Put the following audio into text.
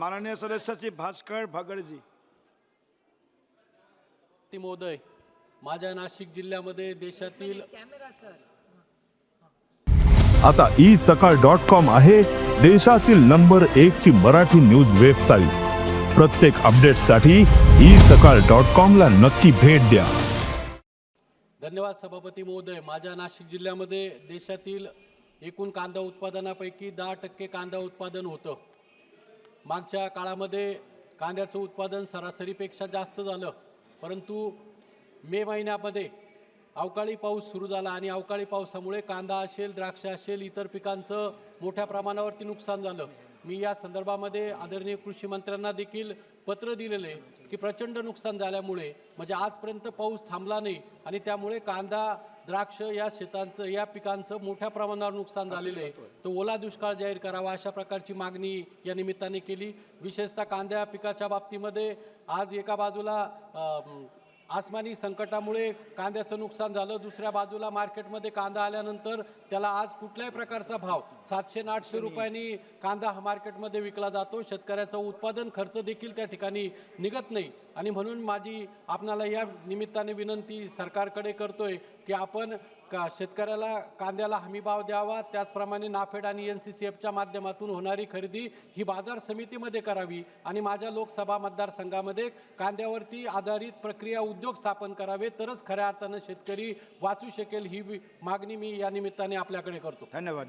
माननीय सदस्य श्री भास्कर भगडजी. ती महोदय माझ्या नाशिक जिल्ह्यामध्ये देशातील आता ई सकाळ डॉट कॉम आहे देशातील नंबर एक ची मराठी न्यूज वेबसाईट. प्रत्येक अपडेटसाठी ई सकाळ डॉट कॉम ला नक्की भेट द्या. धन्यवाद सभापती महोदय. माझ्या नाशिक जिल्ह्यामध्ये देशातील एकूण कांदा उत्पादनापैकी दहा टक्के कांदा उत्पादन होतं. मागच्या काळामध्ये कांद्याचं उत्पादन सरासरीपेक्षा जास्त झालं. परंतु मे महिन्यामध्ये अवकाळी पाऊस सुरू झाला आणि अवकाळी पावसामुळे कांदा असेल द्राक्ष असेल इतर पिकांचं मोठ्या प्रमाणावरती नुकसान झालं. मी या संदर्भामध्ये आदरणीय कृषी मंत्र्यांना देखील पत्र दिलेले की प्रचंड नुकसान झाल्यामुळे म्हणजे आजपर्यंत पाऊस थांबला नाही आणि त्यामुळे कांदा द्राक्ष या शेतांचं या पिकांचं मोठ्या प्रमाणावर नुकसान झालेलं आहे. तो ओला दुष्काळ जाहीर करावा अशा प्रकारची मागणी या निमित्ताने केली. विशेषतः कांद्या पिकाच्या बाबतीमध्ये आज एका बाजूला आसमानी संकटामुळे कांद्याचं नुकसान झालं. दुसऱ्या बाजूला मार्केटमध्ये कांदा आल्यानंतर त्याला आज कुठल्याही प्रकारचा भाव सातशे ना आठशे रुपयांनी कांदा हा मार्केटमध्ये विकला जातो. शेतकऱ्याचं उत्पादन खर्च देखील त्या ठिकाणी निघत नाही. आणि म्हणून माझी आपणाला या निमित्ताने विनंती सरकारकडे करतोय की आपण का शेतकऱ्याला कांद्याला हमी भाव द्यावा? त्याचप्रमाणे नाफेड आणि एन सी सी एफच्या माध्यमातून होणारी खरेदी ही बाजार समितीमध्ये करावी आणि माझ्या लोकसभा मतदारसंघामध्ये कांद्यावरती आधारित प्रक्रिया उद्योग स्थापन करावे तरच खऱ्या अर्थानं शेतकरी वाचू शकेल ही मागणी मी या निमित्ताने आपल्याकडे करतो. धन्यवाद